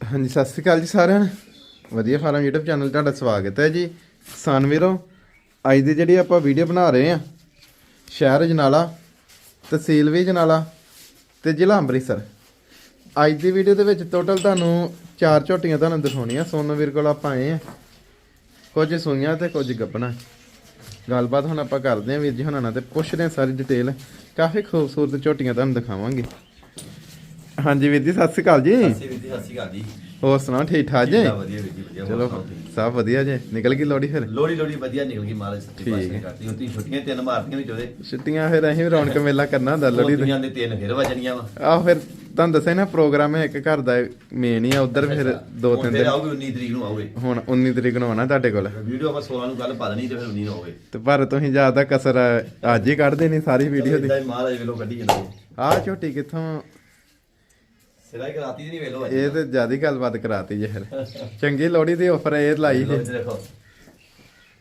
ਹਾਂਜੀ, ਸਤਿ ਸ਼੍ਰੀ ਅਕਾਲ ਜੀ ਸਾਰਿਆਂ ਨੂੰ। ਵਧੀਆ ਫਾਰਮ YouTube ਚੈਨਲ ਤੁਹਾਡਾ ਸਵਾਗਤ ਹੈ ਜੀ। ਕਿਸਾਨ ਵੀਰੋ, ਅੱਜ ਦੀ ਜਿਹੜੀ ਆਪਾਂ ਵੀਡੀਓ ਬਣਾ ਰਹੇ ਆ ਸ਼ਹਿਰ ਜਨਾਲਾ, ਤਹਿਸੀਲ ਵੀ ਜਨਾਲਾ ਤੇ ਜ਼ਿਲ੍ਹਾ ਅੰਮ੍ਰਿਤਸਰ। ਅੱਜ ਦੀ ਵੀਡੀਓ ਦੇ ਵਿੱਚ ਟੋਟਲ ਤੁਹਾਨੂੰ ਚਾਰ ਝੋਟੀਆਂ ਤੁਹਾਨੂੰ ਦਿਖਾਉਣੀਆਂ। ਸੋਨੂ ਵੀਰ ਕੋਲ ਆਪਾਂ ਆਏ ਆ ਕੁਝ ਸੂਈਆਂ ਤੇ ਕੁਝ ਗੱਬਣਾ। ਗੱਲਬਾਤ ਹੁਣ ਆਪਾਂ ਕਰਦੇ ਆ ਵੀਰ ਜੀ ਹੁਣਾਂ ਨਾਲ ਤੇ ਪੁੱਛਦੇ ਆ ਸਾਰੀ ਡਿਟੇਲ ਕਾਫੀ ਖੂਬਸੂਰਤ ਝੋਟੀਆਂ ਤੁਹਾਨੂੰ ਦਿਖਾਵਾਂਗੇ। ਹਾਂਜੀ ਵੀਰ ਜੀ ਸਤਿ ਸ਼੍ਰੀ ਅਕਾਲ ਜੀ। ਸਤਿ ਸ਼੍ਰੀ ਅਕਾਲ ਸਤਿ ਸ਼੍ਰੀ ਅਕਾਲ ਜੀ। ਹੋਰ ਸੁਣਾਓ ਠੀਕ ਠਾਕ ਜੀ? ਵਧੀਆ ਵਧੀਆ ਵੀਰ ਜੀ ਵਧੀਆ। ਹੋਰ ਚਲੋ? ਸਭ ਵਧੀਆ ਜੀ। ਨਿਕਲ ਗਈ ਲੋੜੀ ਫਿਰ? ਲੋਹੜੀ ਲੋਹੜੀ ਵਧੀਆ ਨਿਕਲ ਗਈ ਮਹਾਰਾਜ ਸੱਚੀ ਪਾਤਸ਼ਾਹ ਕਰਤੀ। ਤੁਸੀਂ ਛੁੱਟੀਆਂ ਤਿੰਨ ਮਾਰਤੀਆਂ ਵਿੱਚ ਉਹਦੇ ਛੁੱਟੀਆਂ ਫਿਰ ਅਸੀਂ ਰੌਣਕ ਮੇਲਾ ਕਰਨਾ ਹੁੰਦਾ ਲੋੜੀ ਦੇ। ਤਿੰਨ ਫਿਰ ਵਜਣੀਆਂ ਵਾ। ਆਹ ਫਿਰ ਤੁਹਾਨੂੰ ਦੱਸਿਆ ਨਾ ਪ੍ਰੋਗਰਾਮ ਹੈ ਇੱਕ ਘਰ ਦਾ ਮੇਨ ਹੀ ਆ ਉਧਰ ਫਿਰ ਦੋ ਤਿੰਨ ਦਿਨ। ਆਓਗੇ 19 ਤਰੀਕ ਨੂੰ ਆਓਗੇ ਹੁਣ 19 ਤਰੀਕ ਨੂੰ ਆਉਣਾ ਤੁਹਾਡੇ ਕੋਲ। ਵੀਡੀਓ ਆਪਾਂ 16 ਨੂੰ ਕੱਲ ਪਾ ਦੇਣੀ ਤੇ ਫਿਰ 19 ਨੂੰ ਆਓਗੇ ਤੇ ਪਰ ਤੁਸੀਂ ਜ਼ਿਆਦਾ ਕਸਰ ਅੱਜ ਹੀ ਕੱਢਦੇ ਨਹੀਂ ਸਾਰੀ ਵੀਡੀਓ ਦੀ। ਮਹਾਰਾਜ ਵੇਲੋ ਕੱਢੀ ਜਾਂਦੇ ਆਹ ਝੋਟੀ ਕਿੱਥੋਂ ਹੀ ਕਰਾਤੀ ਦੀ ਨਹੀਂ ਵੇਲੋ ਅੱਜ। ਇਹ ਤੇ ਜ਼ਿਆਦਾ ਗੱਲਬਾਤ ਕਰਾਤੀ ਜੇ ਚੰਗੀ ਲੋੜੀ ਦੀ ਆਫਰ ਇਹ ਲਾਈ ਜੀ ਦੇਖੋ।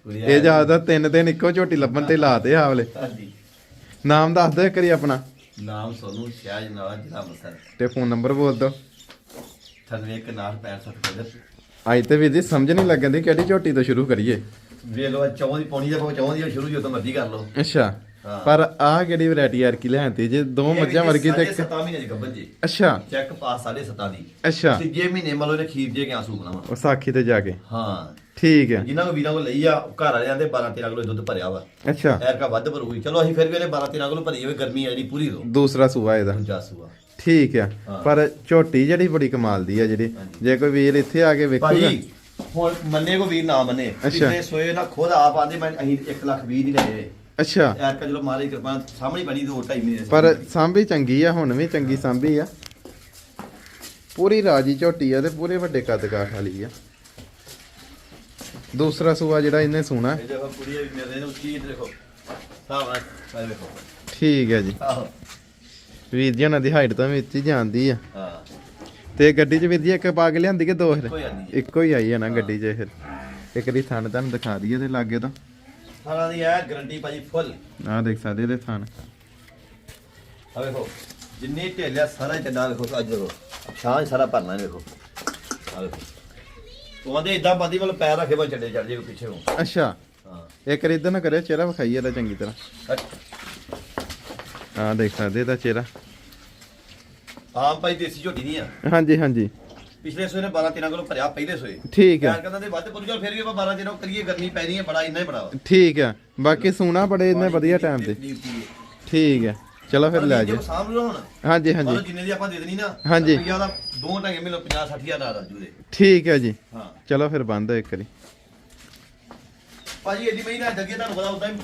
ਕੁੜੀ ਇਹ ਜ਼ਿਆਦਾ ਤਿੰਨ ਦਿਨ ਇੱਕੋ ਝੋਟੀ ਲੱਭਣ ਤੇ ਲਾਤੇ ਆਵਲੇ ਹਾਂਜੀ। ਨਾਮ ਦੱਸ ਦਿਓ ਕਰੀ ਆਪਣਾ। ਨਾਮ ਸੋਨੂੰ ਸ਼ਾਹ ਜਨਾਲਾ ਜ਼ਿਲ੍ਹਾ ਅੰਮ੍ਰਿਤਸਰ। ਤੇ ਫੋਨ ਨੰਬਰ ਬੋਲ ਦਿਓ। 981665 ਅੱਜ ਤੇ ਵੀਰ ਜੀ ਸਮਝ ਨਹੀਂ ਲੱਗਦੀ ਕਿਹੜੀ ਝੋਟੀ ਤੋਂ ਸ਼ੁਰੂ ਕਰੀਏ। ਵੇਲੋ ਚੌਂ ਦੀ ਪੌਣੀ ਦਾ ਚੌਂ ਦੀ ਸ਼ੁਰੂ ਜਦੋਂ ਮਰਜ਼ੀ ਕਰ ਲਓ। ਅੱਛਾ। ਪਰ ਆਹ ਕਿਹੜੀ ਵੈਰਾਈਟੀ ਯਾਰ ਕੀ ਲੈਂਦੀ ਜੇ ਦੋ ਮੱਝਾਂ ਵਰਗੀ ਤੇ ਇੱਕ 7 ਮਹੀਨੇ ਦੀ ਗੱਭਣ ਜੀ। ਅੱਛਾ। ਚੈੱਕ ਪਾਸ 7.5 ਦੀ। ਅੱਛਾ। ਤੀਜੇ ਮਹੀਨੇ ਮਤਲਬ ਇਹਨੇ ਖੀਰ ਜੇ ਗਿਆ ਸੂਪ ਲਾਵਾਂ। ਵਿਸਾਖੀ ਤੇ ਜਾ ਕੇ। ਹਾਂ। ਠੀਕ ਹੈ। ਜਿਨ੍ਹਾਂ ਕੋ ਵੀਰਾਂ ਕੋ ਲਈ ਆ ਘਰ ਵਾਲਿਆਂ ਦੇ 12 13 ਕਿਲੋ ਦੁੱਧ ਭਰਿਆ ਵਾ। ਅੱਛਾ। ਐਰ ਕਾ ਵੱਧ ਭਰੂਗੀ। ਚਲੋ ਅਸੀਂ ਫਿਰ ਵੀ ਇਹਨੇ 12 13 ਕਿਲੋ ਭਰੀ ਹੋਵੇ ਗਰਮੀ ਆ ਜਿਹੜੀ ਪੂਰੀ ਰੋ ਦੂਸਰਾ ਸੂਆ ਇਹਦਾ। ਦੂਜਾ ਸੂਆ। ਠੀਕ ਹੈ। ਹਾਂ। ਪਰ ਝੋਟੀ ਜਿਹੜੀ ਬੜੀ ਕਮਾਲ ਦੀ ਹੈ ਜਿਹੜੀ। ਜੇ ਕੋਈ ਵੀਰ ਇੱਥੇ ਆ ਕੇ ਵੇਖੂਗਾ। ਭਾਈ ਹੁਣ ਮੰਨੇ ਕੋ ਵੀਰ ਨਾ ਮੰਨੇ। ਪਿਛਲੇ ਸੋਏ ਨਾ ਖੁਦ ਆਪ ਆਂਦੇ ਮੈਂ ਅਸੀਂ 1 ਲੱਖ 20 ਦੀ ਲਏ ਅੱਛਾ। ਐਰ ਕਾ ਚਲੋ ਮਾਰੇ ਕਿਰਪਾ ਸਾਹਮਣੇ ਬਣੀ ਦੋ ਢਾਈ ਮਹੀਨੇ ਪਰ ਸਾਂਭੀ ਚੰਗੀ ਆ ਹੁਣ ਵੀ ਚੰਗੀ ਸਾਂਭੀ ਆ। ਪੂਰੀ ਰਾਜੀ ਝੋਟੀ ਆ ਤੇ ਪੂਰੇ ਵੱਡੇ ਕੱਦ ਕਾਠ ਵਾਲੀ ਆ। ਦੂਸਰਾ ਸੂਆ ਜਿਹੜਾ ਇਹਨੇ ਸੋਣਾ। ਇਹ ਦੇਖੋ ਕੁੜੀ ਵੀ ਮੇਰੇ ਨੇ ਉੱਚੀ ਦੇਖੋ। ਸਾਹ ਨਾਲ ਇਹ ਦੇਖੋ। ਠੀਕ ਹੈ ਜੀ। ਆਹੋ। ਵੀਰ ਜੀ ਉਹਨਾਂ ਦੀ ਹਾਈਟ ਤਾਂ ਵਿੱਚ ਹੀ ਜਾਂਦੀ ਆ। ਹਾਂ। ਤੇ ਗੱਡੀ 'ਚ ਵੀਰ ਜੀ ਇੱਕ ਪਾ ਕੇ ਲਿਆਂਦੀ ਕਿ ਦੋ ਫਿਰ? ਇੱਕੋ ਹੀ ਆਈ ਹੈ ਨਾ ਗੱਡੀ 'ਚ ਫਿਰ। ਇੱਕ ਦੀ ਥਣ ਤੁਹਾਨੂੰ ਦਿਖਾ ਦਈਏ ਤੇ ਲਾਗੇ ਤਾਂ। ਸਾਰਾ ਦੀ ਹੈ ਗਰੰਟੀ ਭਾਜੀ ਫੁੱਲ। ਆਹ ਦੇਖ ਸਕਦੇ ਇਹਦੇ ਥਣ। ਆ ਵੇਖੋ ਜਿੰਨੀ ਢੇਲਿਆ ਸਾਰਾ ਹੀ ਚੱਡਾ ਵੇਖੋ ਅੱਜ ਦੇਖੋ ਛਾਂ ਸਾਰਾ ਭਰਨਾ ਇਹ ਵੇਖੋ। ਆ ਵੇਖੋ। ਤੂੰ ਆਂਦੇ ਇਦਾਂ ਬੰਦੀ ਵੱਲ ਪੈਰ ਰੱਖੇ ਬਾ ਚੱਡੇ ਚੜ ਜੇ ਪਿੱਛੇ ਨੂੰ। ਅੱਛਾ। ਹਾਂ। ਇੱਕ ਇਦਾਂ ਨਾ ਕਰਿਓ ਚਿਹਰਾ ਵਿਖਾਈ ਇਹਦਾ ਚੰਗੀ ਤਰ੍ਹਾਂ। ਆਹ ਦੇਖ ਸਕਦੇ ਇਹਦਾ ਚਿਹਰਾ। ਆਮ ਭਾਈ ਦੇਸੀ ਝੋਟੀ ਨਹੀਂ ਆ। ਹਾਂਜੀ ਹਾਂਜੀ। ਪਿਛਲੇ ਸੋਏ ਨੇ 12 13 ਕਿਲੋ ਭਰਿਆ ਪਹਿਲੇ ਸੋਏ ਠੀਕ ਹੈ। ਯਾਰ ਕਹਿੰਦਾ ਤੇ ਵੱਧ ਚੱਲ ਫਿਰ ਵੀ ਆਪਾਂ 12 13 ਕਰੀਏ ਗਰਮੀ ਪੈ ਰਹੀ ਹੈ ਬੜਾ ਇੰਨਾ ਹੀ ਬੜਾ ਵਾ। ਠੀਕ ਹੈ। ਬਾਕੀ ਸੂਣਾ ਬੜੇ ਇਹਨੇ ਵਧੀਆ ਟਾਈਮ ਤੇ। ਠੀਕ ਹੈ। ਚਲੋ ਫਿਰ ਲੈ ਜੇ ਜਾ ਸਾਂਭ ਲਓ ਹੁਣ। ਹਾਂਜੀ ਮਤਲਬ ਹਾਂਜੀ ਜਿੰਨੇ ਦੀ ਆਪਾਂ ਦੇ ਦੇਣੀ ਨਾ ਹਾਂਜੀ। ਰੁਪਈਆ ਦਾ ਦੋ ਢੰਗੇ ਮਿਲੋ 50 60 ਹਜ਼ਾਰ ਦਾ ਰਾਜੂ ਦੇ। ਠੀਕ ਹੈ ਜੀ। ਹਾਂ। ਚਲੋ ਫਿਰ ਬੰਦ ਇੱਕ ਵਾਰੀ। ਭਾਜੀ ਇਹਦੀ ਮਹੀਨਾ ਅੱਗੇ ਤੁਹਾਨੂੰ ਪਤਾ ਉਦਾਂ ਹੀ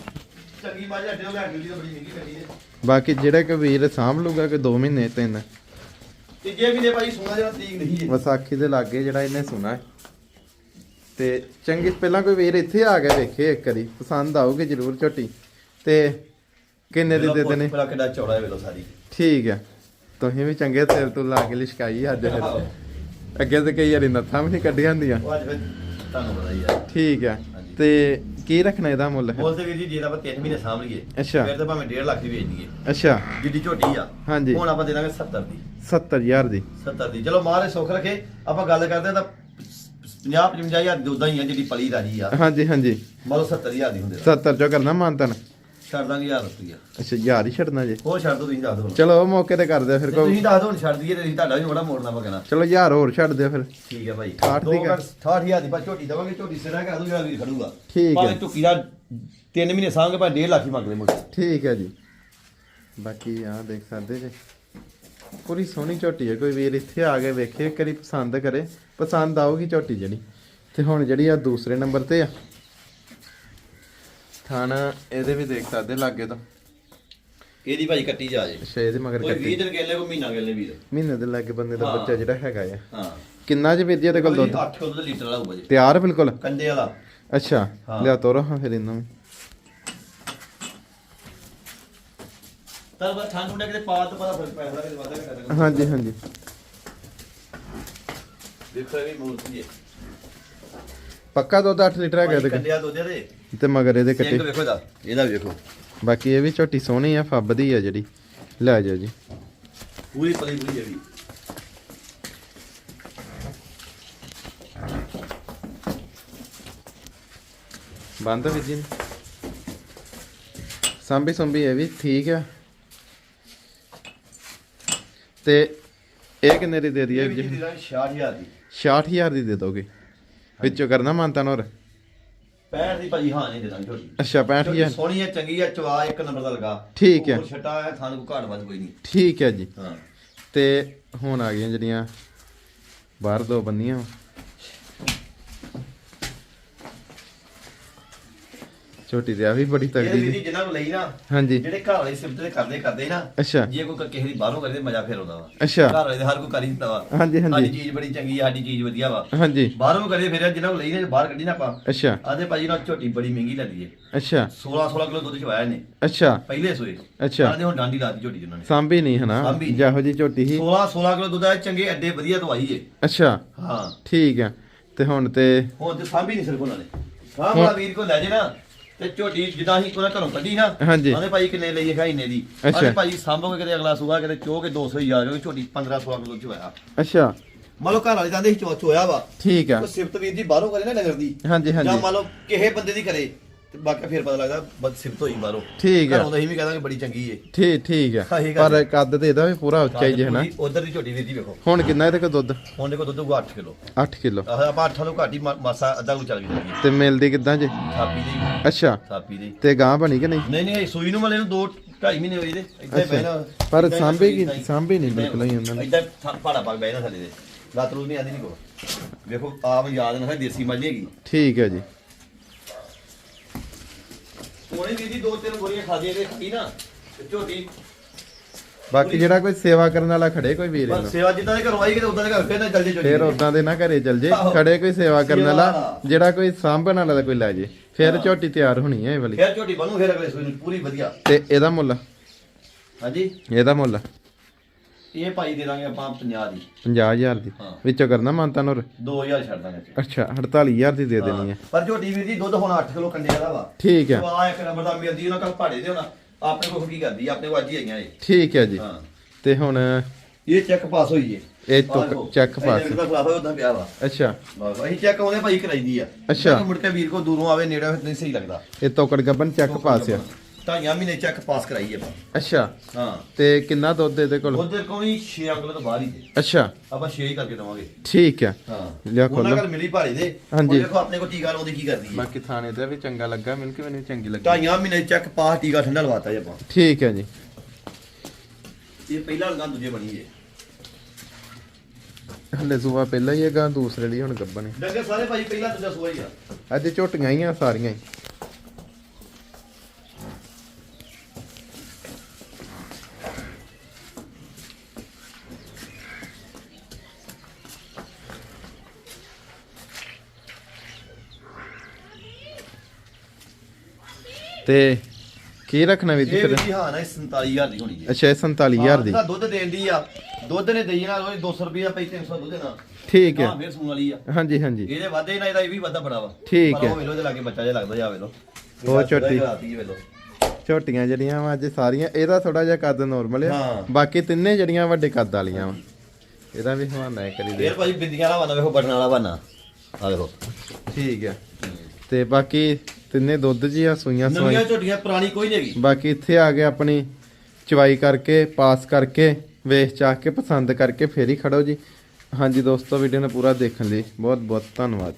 ਚੰਗੀ ਬਾਜ ਅੱਡੇ ਹੋ ਗਿਆ ਅੱਡੀ ਤਾਂ ਬੜੀ ਮਹਿੰਗੀ ਪੈਂਦੀ ਹੈ। ਬਾਕੀ ਜਿਹੜਾ ਕਿ ਵੀਰ ਸਾਂਭ ਲੂਗਾ ਕਿ 2 ਮਹੀਨੇ ਤਿੰਨ ਤੇ ਜੇ ਵੀ ਨੇ ਭਾਈ ਸੋਨਾ ਜਿਹੜਾ ਤਰੀਕ ਨਹੀਂ ਹੈ ਵਿਸਾਖੀ ਦੇ ਲਾਗੇ ਜਿਹੜਾ ਇਹਨੇ ਸੁਣਾ। ਤੇ ਚੰਗੀ ਪਹਿਲਾਂ ਕੋਈ ਵੀਰ ਇੱਥੇ ਆ ਗਿਆ ਵੇਖੇ ਇੱਕ ਵਾਰੀ ਪਸੰਦ ਆਊਗੀ ਜ਼ਰੂਰ ਝੋਟੀ। ਤੇ ਕਿੰਨੇ ਦੀ ਦੇ ਦੇਣੇ? ਪਹਿਲਾਂ ਕਿੱਡਾ ਚੌੜਾ ਹੈ ਵੇਲੋ ਸਾਰੀ। ਠੀਕ ਹੈ ਤੁਸੀਂ ਵੀ ਚੰਗੇ ਸਿਰ ਤੋਂ ਲਾ ਕੇ ਲਿਸ਼ਕਾਈ ਅੱਜ। ਫਿਰ ਅੱਗੇ ਤੇ ਕਈ ਵਾਰੀ ਨੱਥਾਂ ਵੀ ਨਹੀਂ ਕੱਢੀਆਂ ਹੁੰਦੀਆਂ। ਉਹ ਅੱਜ ਫਿਰ ਤੁਹਾਨੂੰ ਪਤਾ ਹੀ ਹੈ ਠੀਕ ਹੈ। ਤੇ ਕੀ ਰੱਖਣਾ ਇਹਦਾ ਮੁੱਲ ਫਿਰ? ਬੋਲਦੇ ਵੀਰ ਜੀ ਜੇ ਤਾਂ ਆਪਾਂ 3 ਮਹੀਨੇ ਸਾਂਭ ਲਈਏ ਅੱਛਾ। ਫਿਰ ਤਾਂ ਭਾਵੇਂ 1.5 ਲੱਖ ਦੀ ਵੇਚ ਦਈਏ। ਅੱਛਾ। ਜਿੱਡੀ ਝੋਟੀ ਆ ਹਾਂਜੀ। ਹੁਣ ਆਪਾਂ ਦੇ ਦਾਂਗੇ 70 ਦੀ 70000 ਦੀ। 70 ਦੀ। ਚਲੋ ਮਹਾਰਾਜ ਸੁੱਖ ਰੱਖੇ। ਆਪਾਂ ਗੱਲ ਕਰਦੇ ਆ ਤਾਂ 50 55 ਹਜ਼ਾਰ ਦੀ ਉਦਾਂ ਹੀ ਆ ਜਿਹੜੀ ਪਲੀ ਰਾਜੀ ਆ। ਹਾਂਜੀ ਹਾਂਜੀ। ਮਤਲਬ 70 ਹਜ਼ਾਰ ਦੀ ਹੁੰਦੇ 70 ਚੋਂ ਕਰਨਾ ਮਾਨਤਨ। ਛੱਡ ਦਾਂਗੇ 1000 ਰੁਪਈਆ। ਅੱਛਾ ਯਾਰ ਹੀ ਛੱਡਣਾ ਜੇ। ਹੋਰ ਛੱਡ ਦੋ ਤੁਸੀਂ ਦੱਸ ਦਿਓ ਚਲੋ ਉਹ ਮੌਕੇ ਤੇ ਕਰਦੇ ਆ ਫਿਰ ਜੇ ਕੋ ਤੁਸੀਂ ਦੱਸ ਦਿਓ ਹੁਣ ਛੱਡ ਦਈਏ ਤੇ ਅਸੀਂ ਤੁਹਾਡਾ ਵੀ ਬੜਾ ਮੋੜਨਾ ਪਕਣਾ ਚਲੋ ਯਾਰ ਹੋਰ ਛੱਡ ਦਿਓ ਫਿਰ। ਠੀਕ ਹੈ ਭਾਈ। ਠਾਹਠ ਦੀ ਕਰ। 68000 ਦੀ ਬਾ ਝੋਟੀ ਦਵਾਂਗੇ ਝੋਟੀ ਸਿਰਾ ਕਰਾ ਦੂਗਾ ਵੀਰ ਖੜੂਗਾ। ਠੀਕ ਹੈ। ਭਾਵੇਂ ਝੁੱਕੀ ਦਾ 3 ਮਹੀਨੇ ਸਾਂਗੇ ਭਾਵੇਂ 1.5 ਲੱਖ ਹੀ ਮੰਗ ਲੈ ਠੀਕ ਹੈ ਜੀ। ਬਾਕੀ ਆ ਦੇਖ ਸਕਦੇ ਜੇ। ਪੂਰੀ ਸੋਹਣੀ ਝੋਟੀ ਹੈ ਕੋਈ ਵੀਰ ਇੱਥੇ ਆ ਕੇ ਵੇਖੇ ਕਰੀ ਪਸੰਦ ਕਰੇ। ਪਸੰਦ ਆਊਗੀ ਝੋਟੀ ਜਿਹੜੀ। ਤੇ ਹੁਣ ਜਿਹੜੀ ਆ ਦੂਸਰੇ ਨੰਬਰ ਤੇ ਆ। ਥਾਣਾ ਇਹਦੇ ਵੀ ਦੇਖ ਸਕਦੇ ਲਾਗੇ ਤੋਂ। ਇਹਦੀ ਭਾਈ ਕੱਟੀ ਜਾ ਜੇ। ਅੱਛਾ ਇਹਦੇ ਮਗਰ ਕੋਈ 20 ਕੱਟੀ ਦਿਨ ਗੇਲੇ ਕੋ ਮਹੀਨਾ ਗੇਲੇ ਵੀਰ ਮਹੀਨੇ ਦੇ ਲਾਗੇ ਬੰਦੇ ਦਾ ਹਾਂ। ਬੱਚਾ ਜਿਹੜਾ ਹੈਗਾ ਆ। ਹਾਂ। ਕਿੰਨਾ ਵੀਰ ਜੀ ਇਹਦੇ ਕੋਲ ਦੁੱਧ? 8 ਕਿਲੋ ਦਾ ਲੀਟਰ ਵਾਲਾ ਹੋਊਗਾ ਜੀ। ਤਿਆਰ ਬਿਲਕੁਲ? ਕੰਡੇ ਵਾਲਾ। ਅੱਛਾ ਹਾਂ। ਲਿਆ ਤੋਰੋ ਹਾਂ ਫਿਰ ਇਹਨਾਂ ਨੂੰ ਤਾਂ ਬਸ ਠੰਡ ਹੁੰਦੇ ਕਿਤੇ ਪਾ ਤਾਂ ਪਤਾ ਫ਼ਰਕ ਪੈਸਾ ਕਿਤੇ ਵਾਧਾ ਘਟਾ ਦੇਗਾ ਹਾਂਜੀ ਹਾਂਜੀ। ਦੇਖੋ ਇਹ ਵੀ ਮੂਰਤੀ ਹੈ। ਪੱਕਾ ਦੁੱਧ 8 ਲੀਟਰ ਹੈਗਾ ਇਹਦੇ ਕੰਡਿਆ ਦੋ ਦੇ ਤੇ ਮਗਰ ਇਹਦੇ ਕੱਟੇ। ਇੱਕ ਵੇਖੋ ਦਾ ਇਹਦਾ ਵੇਖੋ। ਬਾਕੀ ਇਹ ਵੀ ਝੋਟੀ ਸੋਹਣੀ ਆ ਫੱਬ ਦੀ ਆ ਜਿਹੜੀ। ਲੈ ਜਾਓ ਜੀ। ਪੂਰੀ ਪਲੀ ਪੂਰੀ ਜਿਹੜੀ। ਬੰਦ ਵੀ ਜੀ। ਸਾਂਭੀ ਸੰਭੀ ਇਹ ਵੀ ਠੀਕ ਆ। ਤੇ ਇਹ ਕਿੰਨੇ ਦੀ ਦੇ ਦਈਏ ਇਹ ਵੀ ਜੀ? ਜੀ ਦੀ। 66000 ਦੀ ਦੇ ਦੋਗੇ। ਵਿੱਚੋਂ ਕਰਨਾ ਮਾਨਤਾਨ ਹੋਰ 65 ਦੀ ਭਾਜੀ ਹਾਂ ਨਹੀਂ ਦੇ ਦਾਂਗੇ ਝੋਟੀ ਅੱਛਾ ਝੋਟੀ 65000 ਸੋਹਣੀ ਹੈ ਚੰਗੀ ਹੈ ਚਵਾ ਇੱਕ ਨੰਬਰ ਦਾ ਲਗਾ। ਠੀਕ ਹੈ। ਛੱਟਾ ਹੈ ਥਾਂ ਨੂੰ ਘਾਟ ਵੱਧ ਕੋਈ ਨਹੀਂ। ਠੀਕ ਹੈ ਜੀ। ਹਾਂ। ਤੇ ਹੁਣ ਆ ਗਈਆਂ ਜਿਹੜੀਆਂ ਬਾਹਰ ਦੋ ਬੰਦੀਆਂ ਛੋਟੀ ਤੇ ਆ ਵੀ ਬੜੀ ਤਗੜੀ ਜੀ। ਜਿਨ੍ਹਾਂ ਨੂੰ ਲਈ ਨਾ ਹਾਂਜੀ। ਜਿਹੜੇ ਘਰ ਵਾਲੇ ਸਿਫਤ ਦੇ ਕਰਦੇ ਕਰਦੇ ਨਾ ਅੱਛਾ। ਜੇ ਕੋਈ ਕਿਸੇ ਦੀ ਬਾਹਰੋਂ ਕਰੇ ਤੇ ਮਜ਼ਾ ਫੇਰ ਆਉਂਦਾ ਵਾ। ਅੱਛਾ। ਘਰ ਵਾਲੇ ਦੇ ਹਰ ਕੋਈ ਕਰ ਹੀ ਦਿੰਦਾ ਵਾ। ਹਾਂਜੀ ਸਾਡੀ ਹਾਂਜੀ ਚੀਜ਼ ਬੜੀ ਚੰਗੀ ਹੈ ਸਾਡੀ ਚੀਜ਼ ਵਧੀਆ ਵਾ। ਹਾਂਜੀ। ਬਾਹਰੋਂ ਕਰੇ ਫਿਰ ਜਿਨ੍ਹਾਂ ਨੂੰ ਲਈ ਨੇ ਬਾਹਰ ਕੱਢੀ ਨਾ ਆਪਾਂ। ਅੱਛਾ। ਆਦੇ ਭਾਜੀ ਨਾਲ ਝੋਟੀ ਬੜੀ ਮਹਿੰਗੀ ਲੈਂਦੀ ਏ ਅੱਛਾ। 16 16 ਕਿਲੋ ਦੁੱਧ ਚਵਾਇਆ ਨੇ ਅੱਛਾ। ਪਹਿਲੇ ਸੋਏ। ਅੱਛਾ। ਆਦੇ ਹੁਣ ਡਾਂਡੀ ਲਾਤੀ ਝੋਟੀ ਜਿਨ੍ਹਾਂ ਨੇ। ਸਾਂਭੀ ਨਹੀਂ ਹਨਾ। ਸਾਂਭੀ। ਜਿਹੋ ਜੀ ਝੋਟੀ ਸੀ। 16 16 ਕਿਲੋ ਦੁੱਧ ਆ ਚੰਗੇ ਐਡੇ ਵਧੀਆ ਦਵਾਈ ਏ। ਅੱਛਾ। ਹਾਂ। ਠੀਕ ਆ। ਤੇ ਹੁਣ ਤੇ ਹੁਣ ਤੇ ਸਾਂਭੀ ਨਹੀਂ ਸਿਰਫ ਉਹਨਾਂ ਨੇ। ਹਾਂ ਮੇਰਾ ਵੀਰ ਕੋ ਲੈ ਜੇ ਨਾ ਤੇ ਝੋਟੀ ਜਿੱਦਾਂ ਹੀ ਉਹਨਾਂ ਘਰੋਂ ਕੱਢੀ ਨਾ ਹਾਂਜੀ। ਭਾਈ ਕਿੰਨੇ ਲਈ ਹੈ ਇੰਨੇ ਦੀ। ਅੱਛਾ। ਆਂਦੇ ਭਾਈ ਸਾਂਭੋਗੇ ਕਿਤੇ ਅਗਲਾ ਸੂਆ ਕਿਤੇ ਚੋ ਕੇ 200 ਹੀ ਆ ਜਾਵੇ ਝੋਟੀ 15 16 ਕਿਲੋ ਚ ਹੋਇਆ। ਅੱਛਾ। ਮੰਨ ਲਓ ਘਰ ਵਾਲੇ ਜਾਂਦੇ ਸੀ ਚੋ ਚੋਇਆ ਵਾ। ਠੀਕ ਆ। ਉਹ ਸਿਫਤ ਵੀਰ ਜੀ ਬਾਹਰੋਂ ਕਰੇ ਨਾ ਨਗਰ ਦੀ। ਹਾਂਜੀ ਜਾਂ ਹਾਂਜੀ ਮੰਨ ਲਓ ਕਿਸੇ ਬੰਦੇ ਦੀ ਕਰੇ। ਤੇ ਬਾਕੀ ਫਿਰ ਪਤਾ ਲੱਗਦਾ ਬਦ ਸਿਫਤ ਹੋਈ ਬਾਹਰੋਂ। ਠੀਕ ਆ। ਘਰੋਂ ਤਾਂ ਅਸੀਂ ਵੀ ਕਹਾਂਗੇ ਬੜੀ ਚੰਗੀ ਏ। ਠੀਕ ਠੀਕ ਸਹੀ ਗੱਲ ਪਰ ਕੱਦ ਤੇ ਇਹਦਾ ਵੀ ਪੂਰਾ ਉੱਚਾ ਹੀ ਜੇ ਹਨਾ? ਉਧਰ ਦੀ ਝੋਟੀ ਵੀਰ ਜੀ ਵੇਖੋ। ਹੁਣ ਕਿੰਨਾ ਇਹਦੇ ਕੋਲ ਦੁੱਧ? ਹੁਣ ਦੇਖੋ ਦੁੱਧ ਕੋ 8 ਕਿਲੋ। 8 ਕਿਲੋ। ਆਪਾਂ 8 ਤੋਂ ਘੱਟ ਹੀ ਮਾ- ਮਾਸਾ ਅੱਧਾ ਕੁ ਚੱਲ ਗਈ ਤੇ ਮਿਲਦੀ ਕਿੱਦਾਂ ਜੇ? ਥਾਪੀ ਦੀ। ਅੱਛਾ। ਥਾਪੀ ਦੀ। ਤੇ ਗਾਂ ਬਣੀ ਕਿ ਨਹੀਂ? ਨਹੀਂ ਨਹੀਂ ਸੂਈ ਨੂੰ ਮਲੇ ਨੂੰ 2 2.5 ਮਹੀਨੇ ਹੋਏ ਦੇ ਹੀ ਅੱਛਾ। ਬਹਿਣਾ। ਪਰ ਹੀ ਇੱਦਾਂ ਹੀ- ਸਾਂਭੀ ਨਹੀਂ ਹੀ- ਬਿਲਕੁਲ ਹੀ ਉਹਨਾਂ ਨੇ। ਇੱਦਾਂ ਪਹਾੜਾ ਪਾ ਕੇ ਬਹਿਣਾ ਥੱਲੇ ਦੇ ਲੱਤ ਲੂ ਨਹੀਂ ਆਦੀ ਨਹੀਂ ਕੋ ਵੇਖੋ ਆਪ ਯਾਦ ਨਾ ਦੇਸੀ ਮੱਝ ਹੈਗੀ। ਠੀਕ ਹੈ ਜੀ। ਸੋਹਣੀ ਦੀਦੀ ਦੋ ਤਿੰਨ ਗੋਰੀਆਂ ਖਾਦੀਆਂ ਦੇ ਖਾਈ ਨਾ ਤੇ ਝੋਟੀ। ਬਾਕੀ ਜਿਹੜਾ ਕੋਈ ਸੇਵਾ ਕਰਨ ਵਾਲਾ ਖੜੇ ਕੋਈ ਵੀਰ ਬਸ ਇਹਨੂੰ। ਸੇਵਾ ਜਿੱਦਾਂ ਦੇ ਘਰੋਂ ਆਈ ਕਿਤੇ ਉਦਾਂ ਦੇ ਘਰ ਫੇਰ ਨਾ ਚੱਲ ਜੇ ਝੋਟੀ। ਫੇਰ ਉਦਾਂ ਦੇ ਨਾ ਘਰੇ ਚਲ ਜੇ ਆਹੋ। ਖੜੇ ਕੋਈ ਸੇਵਾ ਕਰਨ ਵਾਲਾ। ਜਿਹੜਾ ਕੋਈ ਸਾਂਭਣ ਵਾਲਾ ਦਾ ਕੋਈ ਲੈ ਜੇ। ਫੇਰ। ਝੋਟੀ ਤਿਆਰ ਹੋਣੀ ਹੈ ਇਹ ਵਾਲੀ। ਫੇਰ ਝੋਟੀ ਬਣੂ ਫੇਰ ਅਗਲੇ ਸੂਈ ਨੂੰ ਪੂਰੀ ਵਧੀਆ। ਤੇ ਇਹਦਾ ਮੁੱਲ? ਹਾਂਜੀ। ਇਹਦਾ ਮੁੱਲ? ਇਹ ਭਾਈ ਦੇ ਦਾਂਗੇ ਆਪਾਂ 50 ਦੀ। 50000 ਦੀ। ਹਾਂ। ਵਿੱਚੋਂ ਕਰਨਾ ਮੰਨਤਾ ਨੂਰ? 2000 ਛੱਡ ਦਾਂਗੇ ਅੱਛਾ 48000 ਦੀ ਦੇ ਦੇਣੀ ਹੈ। ਪਰ ਝੋਟੀ ਵੀਰ ਜੀ ਦੁੱਧ ਹੁਣ 8 ਕਿਲੋ ਕੰਡੇ ਦਾ ਵਾ। ਠੀਕ ਹੈ। ਆ ਇੱਕ ਨੰਬਰ ਦਾ ਮਿਲਦੀ ਉਹਨਾਂ ਕੱਲ ਪਹਾੜੇ ਦੇ ਹੋਣਾ ਆਪਣੇ ਕੋਲ ਕੀ ਕਰਦੀ ਆਪਣੇ ਕੋਲ ਅੱਜ ਹੀ ਆਈਆਂ ਇਹ। ਠੀਕ ਹੈ ਜੀ। ਹਾਂ। ਤੇ ਹੁਣ ਇਹ ਚੈੱਕ ਪਾਸ ਹੋਈ ਏ। ਇਹ ਤੋਂ ਚੈੱਕ ਪਾਸ। ਦਾ ਖਿਲਾਫ ਹੋਇਆ ਉਦਾਂ ਪਿਆ ਵਾ। ਅੱਛਾ। ਬਸ ਅਸੀਂ ਚੈੱਕ ਆਉਂਦੇ ਭਾਈ ਕਰਾਈਦੀ ਆ। ਅੱਛਾ। ਮੁੜ ਕੇ ਵੀਰ ਕੋ ਦੂਰੋਂ ਆਵੇ ਨੇੜੇ ਹੋਵੇ ਨਹੀਂ ਸਹੀ ਲੱਗਦਾ। ਇਹ ਤੋਕੜ ਗੱਬਨ ਚੈੱਕ ਪਾਸ ਆ। ਢਾਈਆਂ ਮਹੀਨੇ ਚੈੱਕ ਪਾਸ ਕਰਾਈ ਆਪਾਂ ਅੱਛਾ। ਹਾਂ। ਤੇ ਕਿੰਨਾ ਦੁੱਧ ਇਹਦੇ ਕੋਲ? ਉਧਰ ਕੋਈ 6 ਅੰਕਲ ਤੋਂ ਬਾਹਰ ਹੀ ਤੇ ਅੱਛਾ। ਆਪਾਂ 6 ਹੀ ਕਰਕੇ ਦਵਾਂਗੇ। ਠੀਕ ਹੈ ਹਾਂ। ਲਿਆ ਉਹਨਾਂ ਖੋਲੋ। ਘਰ ਮਿਲੀ ਭਾਰੇ ਦੇ। ਹਾਂਜੀ। ਉਹ ਦੇਖੋ ਆਪਣੇ ਕੋ ਟੀਕਾ ਲਾਉਂਦੀ ਕੀ ਕਰਦੀ ਹੈ। ਬਾਕੀ ਥਾਣੇ ਤੇ ਵੀ ਚੰਗਾ ਲੱਗਾ ਮਿਲ ਕੇ ਮੈਨੂੰ ਚੰਗੀ ਲੱਗੀ। ਢਾਈਆਂ ਮਹੀਨੇ ਚੈੱਕ ਪਾਸ ਟੀਕਾ ਠੰਡਾ ਲਵਾਤਾ ਜੀ ਆਪਾਂ। ਠੀਕ ਹੈ ਜੀ। ਇਹ ਪਹਿਲਾ ਲਗਾ ਦੂਜੇ ਬਣੀ ਏ ਹਲੇ ਸੂਆ ਪਹਿਲਾਂ ਹੀ ਹੈਗਾ ਦੂਸਰੇ ਲਈ ਹੁਣ ਗੱਬਨ ਹੈ। ਡੰਗਰ ਸਾਰੇ ਭਾਈ ਪਹਿਲਾ ਦੂਜਾ ਸੂਆ ਹੀ ਆ। ਅੱਜ ਝੋਟੀਆਂ ਹੀ ਆ ਸਾਰੀਆਂ ਹੀ। ਤੇ ਕੀ ਰੱਖਣਾ ਵੀ ਇਹ ਫਿਰ? ਵੀ ਜੀ ਹਾਂ ਨਾ ਇਹ 47000 ਦੀ ਹੋਣੀ ਹੈ ਅੱਛਾ ਇਹ 47000 ਦੀ। ਹਾਂ, ਦੁੱਧ ਦੇਣ ਦੀ ਆ ਦੁੱਧ ਨੇ ਦੇਈ ਨਾ ਉਹ 200 ਰੁਪਏ ਪਈ 300 ਦੁੱਧ ਨਾ ਠੀਕ ਹੈ। ਹਾਂ ਫੇਰ ਸੂਣ ਵਾਲੀ ਆ। ਹਾਂਜੀ ਹਾਂਜੀ। ਇਹਦੇ ਵਾਧੇ ਨਾ ਇਹਦਾ ਇਹ ਵੀ ਵਾਧਾ ਬੜਾ ਵਾ। ਠੀਕ ਪਰ ਹੈ। ਉਹ ਵੇਲੋ ਦੇ ਲਾਗੇ ਬੱਚਾ ਜਿਹਾ ਲੱਗਦਾ ਜਾ ਵੇਲੋ। ਉਹ ਝੋਟੀ। ਰਾਤੀ ਵੇਲੋ। ਝੋਟੀਆਂ ਜਿਹੜੀਆਂ ਵਾ ਅੱਜ ਸਾਰੀਆਂ ਇਹਦਾ ਥੋੜਾ ਜਿਹਾ ਕੱਦ ਨੋਰਮਲ ਆ। ਹਾਂ। ਬਾਕੀ ਤਿੰਨੇ ਜਿਹੜੀਆਂ ਵੱਡੇ ਕੱਦ ਵਾਲੀਆਂ ਵਾ। ਇਹਦਾ ਵੀ ਹਵਾਨਾ ਹੈ ਕਰੀ ਦੇ। ਫੇਰ ਭਾਈ ਬਿੰਦੀਆਂ ਵਾਲਾ ਬਣਾ ਵੇਖੋ ਬਟਨ ਵਾਲਾ ਬਣਾ ਆ ਵੇਖੋ। ਠੀਕ ਹੈ। ਤੇ ਬਾਕੀ ਤਿੰਨੇ ਦੁੱਧ ਜੀ ਆ ਸੂਈਆਂ ਨਵੀਆਂ ਝੋਟੀਆਂ ਪੁਰਾਣੀ ਕੋਈ ਨਹੀਂ ਹੈਗੀ। ਬਾਕੀ ਇੱਥੇ ਆ ਕੇ ਆਪਣੀ ਚਵਾਈ ਕਰਕੇ ਪਾਸ ਕਰਕੇ ਵੇਖ ਚਾਹ ਕੇ ਪਸੰਦ ਕਰਕੇ ਫੇਰ ਹੀ ਖੜੋ ਜੀ। ਹਾਂਜੀ ਦੋਸਤੋ ਵੀਡੀਓ ਨੂੰ ਪੂਰਾ ਦੇਖਣ ਲਈ ਬਹੁਤ ਬਹੁਤ ਧੰਨਵਾਦ।